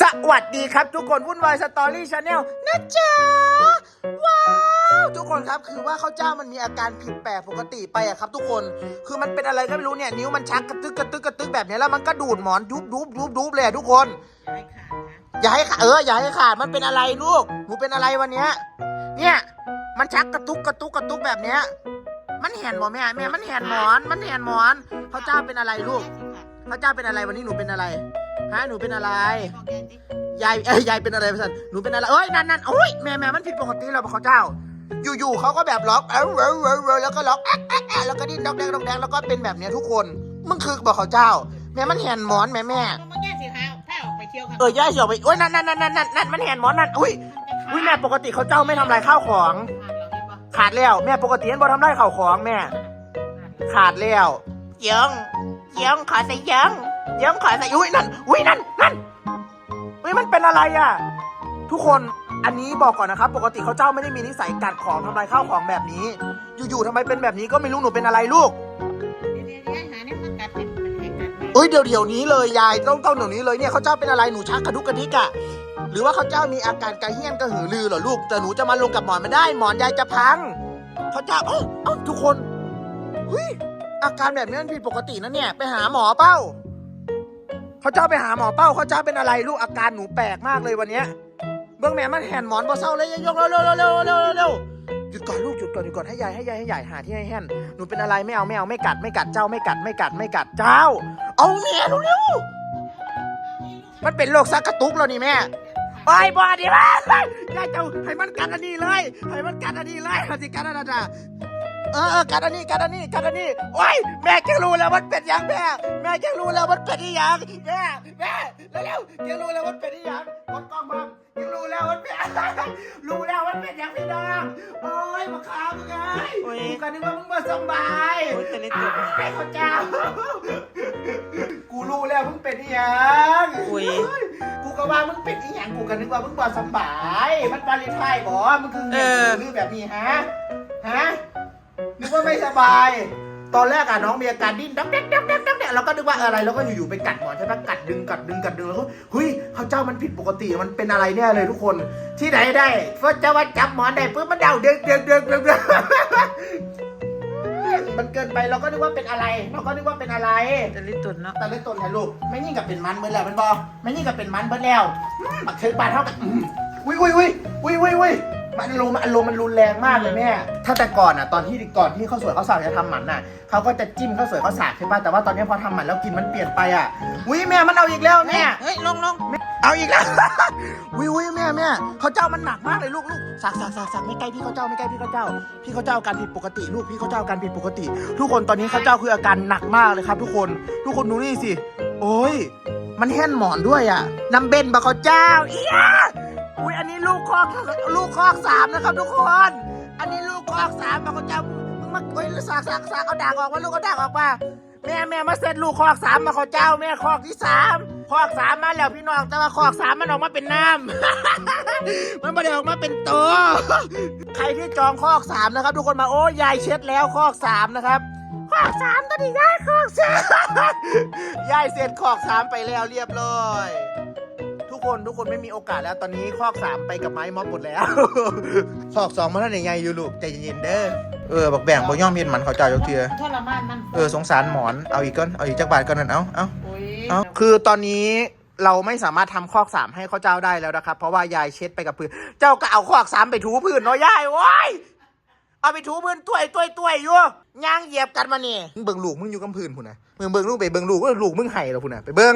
สวัสดีครับทุกคนวุ่นวายสตอรี่ชาแนลนะจ๊ะว้าวทุกคนครับคือว่าข้าวเจ้ามันมีอาการผิดแปลกปกติไปอะครับ ทุกคนคือมันเป็นอะไรก็ไม่รู้เนี่ยนิ้วมันชักกระตึกกระตึกกระตึกแบบนี้แล้วมันก็ดูดหมอนยุบยุบยุบยุบเลยอะทุกคน อย่าให้ขาดเอออย่าให้ขาดมันเป็นอะไรลูกหนูเป็นอะไรวันเนี้ยเนี่ยมันชักกระตุกกระตุกกระตุกแบบเนี้ยมันแหนบ่แม่แม่มันแหนหมอน มันแหนหมอนข้าวเจ้าเป็นอะไรลูกข้าวเจ้าเป็นอะไรวันนี้หนูเป็นอะไร ฮะหนูเป็นอะไรยายเอ้ยยายเป็นอะไรพันหนูเป็นอะไรเอ้ยนั่นนั่นโอ้ยแม่แม่มันผิดปกติแล้วเขาเจ้า อยู่ๆเขาก็แบบล็อกเอ้าเอ้าเอ้าเอ้าแล้วก็ล็อกแอ๊ะแอ๊ะแอ๊ะแล้วก็ดิ้นดอกแดงดอกแดงแล้วก็เป็นแบบเนี้ยทุกคนมึงคือบอกเขาเจ้า แม่มันแหนหมอนแม่แม่ก็มาแก้สิคะถ้าออกไปเที่ยวกันเออย่าเสียวไปโอ้ยนั่นนั่นนั่นนั่นนั่นนั่นมันแหนหมอนนั่นอุ้ยอุ้ยแม่ปกติเขาเจ้าไม่ทำลายข้าวของ ขาดแล้วแม่ปกติมันบ่ทำลายข้าวของแม่ ขาดแล้วเยิงเยิงขอใส่เยิง เยิงขอใส่อุ้ยนั่นอุ้ยนั่นนั่นอุ้ยมันเป็นอะไรอะ ทุกคนอันนี้บอกก่อนนะครับ ปกติเขาเจ้าไม่ได้มีนิสัยกัดของทำลายข้าวของแบบนี้ อยู่ๆทำไมเป็นแบบนี้ก็ไม่รู้หนูเป็นอะไรลูกเดี๋ยวๆหาเนี่ยมันกัดเป็นให้กัดเอ้ยเดี๋ยวเดี๋ยวนี้เลยยายต้องต้องเดี๋ยวนี้เลยเนี่ยเขาเจ้าเป็นอะไรหนูชักกระดุกกระดิกอะหรือว่าเขาเจ้ามีอาการกระเฮี้ยนกระหือรือเหรอลูกแต่หนูจะมาลงกับหมอนไม่ได้หมอนยายจะพังเขาเจ้าเอ้าเอ้าทุกคนเฮ้ยอาการแบบนี้มันผิดปกตินะเนี่ย ไปหาหมอเป้า เขาเจ้าไปหาหมอเป้าเขาเจ้าเป็นอะไรลูกอาการหนูแปลกมากเลยวันเนี้ยเบื้องแม่มันแหนหมอนบ่เศร้าเลยยกเร็วเร็วเร็วเร็วเร็วเร็วเร็วหยุดก่อนลูกหยุดก่อนหยุดก่อนให้ยายให้ยายให้ยายหาที่ให้แห้นหนูเป็นอะไรไม่เอาไม่เอาไม่กัดไม่กัดเจ้าไม่กัดไม่กัดไม่กัดเจ้า เอาเมียเร็วมันเป็นโรคซักกระตุกแล้วนี่แม่ไอ้บอดีมากยายเจ้าให้มันกัดอันนี้เลยให้มันกัดอันนี้เลยให้สิกัดอันนั้นน่ะ เออเออกัดอันนี้กัดอันนี้กัดอันนี้โอ้ยแม่แกรู้แล้วมันเป็นหยังแม่แม่แกรู้แล้วมันเป็นอีหยังแม่แม่เร็วๆแกรู้แล้วมันเป็นอีหยังกดกล้องบ้างแกรู้แล้วมันเป็นรู้แล้วมันเป็นหยังพี่น้องโอ้ยมาขามึงไงกูก็นึกว่ามึงมาสำบายโอ้ยแต่เล็กตัวไอ้ข้าเจ้ากูรู้แล้วมึงเป็นอีหยังอุ้ยกูก็ว่ามึงเป็นอีหยังกูก็นึกว่ามึงบ่สำบาย มันบาลิไทยบ่มึงคือเออหรือแบบนี้ฮะฮะ นึกว่าไม่สบาย ตอนแรกอะน้องมีอาการดิ้นดักแดกดักแดกดักแดกเราก็นึกว่าอะไรแล้วก็อยู่ๆไปกัดหมอนใช่ปะกัดดึงกัดดึงกัดดึงแล้วก็เฮ้ยข้าเจ้ามันผิดปกติมันเป็นอะไรเนี่ยเลยทุกคน ที่ไหนได้เฟิร์สจะว่าจับหมอนได้ปุ๊บมันเดาเดือดเดือดเดือดเดือดเดือดมันเกินไปเราก็นึกว่าเป็นอะไร เราก็นึกว่าเป็นอะไรแต่ล็กตัวเนาะแต่ล่นต้นถ่ายรูปไม่ยิ่งกับเป็นมันเบิดแล้วเป็นบอไม่ยิ่งกับเป็นมันเบิดแล้วบักเทยบาเท่ากับอืมอุ้ยอุ้ยอุ้ยอุ้ยอุ้ยอุ้ย มันอารมณ์อารมณ์มันรุนแรงมากเลยแม่ ถ้าแต่ก่อนอะตอนที่ก่อนที่ข้าวสวยข้าวสากจะทำหมันน่ะเขาก็จะจิ้มข้าวสวยข้าวสากใช่ป่ะแต่ว่าตอนนี้พอทำหมันแล้วกินมันเปลี่ยนไปอะอุ้ยแม่มันเอาอีกแล้วแม่ เฮ้ยลงลงเอาอีกแล้ว วิววิแม่แม่เขาเจ้ามันหนักมากเลยลูกลูกสักสักสักสักไม่ใกล้พี่เขาเจ้าไม่ใกล้พี่เขาเจ้า พี่เขาเจ้าอาการผิดปกติ ลูกพี่เขาเจ้าอาการผิดปกติ ทุกคนตอนนี้เขาเจ้าคืออาการหนักมากเลยครับ ทุกคนทุกคนดูนี่สิโอ้ยมันแห้นหมอนด้วยอะน้ำเบนบะเขาเจ้าเอียอุ้ยอั นนี้ลูกคอกลูกคอกสามนะครับทุกคน อันนี้ลูกคอกสามบะเขาเจ้ามึงมาโอ้ยสักสักสักเอาด่างออกมาลูกเอาด่างออกมาแม่แม่มาเซตลูกคอกสามมาเขาเจ้าแม่คอกที่สามคอกสามมาแล้วพี่น้องแต่ว่าคอกสามมันออกมาเป็นน้ำมันไม่ได้ออกมาเป็นตัวใครที่จองคอกสามนะครับ ทุกคนมาโอ้ยายเช็ดแล้วคอกสามนะครับคอกสามตอนนี้ยายคอกสามยายเสร็จคอกสามไปแล้วเรียบร้อย คนทุกคนไม่มีโอกาสแล้วตอนนี้คอกสามไปกับไม้ม็อบหมดแล้ว คอกสองมาท่านใหญ่ๆอยู่ลูกใจเย็นๆเด้อเออบักแบ่งบ่ย่อมเห็นมันเขาเจ้ายกเทียทรมานมันเออสงสารหมอนเอาอีกก้อนเอาอีกจักบาทก้อนนั่นเอาเอาโอ้ยเอาคือตอนนี้เราไม่สามารถทำคอกสามให้เขาเจ้าได้แล้วนะครับ เพราะว่ายายเช็ดไปกับพื้น เจ้าก็เอาคอกสามไปถูพื้นเนาะยายโว้ยเอาไปถูพื้นตัวยตัวยตัวยอยู่ย่างเหยียบกันมานี่มึงเบิ่งลูกมึงอยู่กับพื้นพุ่นนะมึงเบิ่งลูกไปเบิ่งลูกว่าลูกมึงไห้แล้วพุ่นนะไปเบิ่ง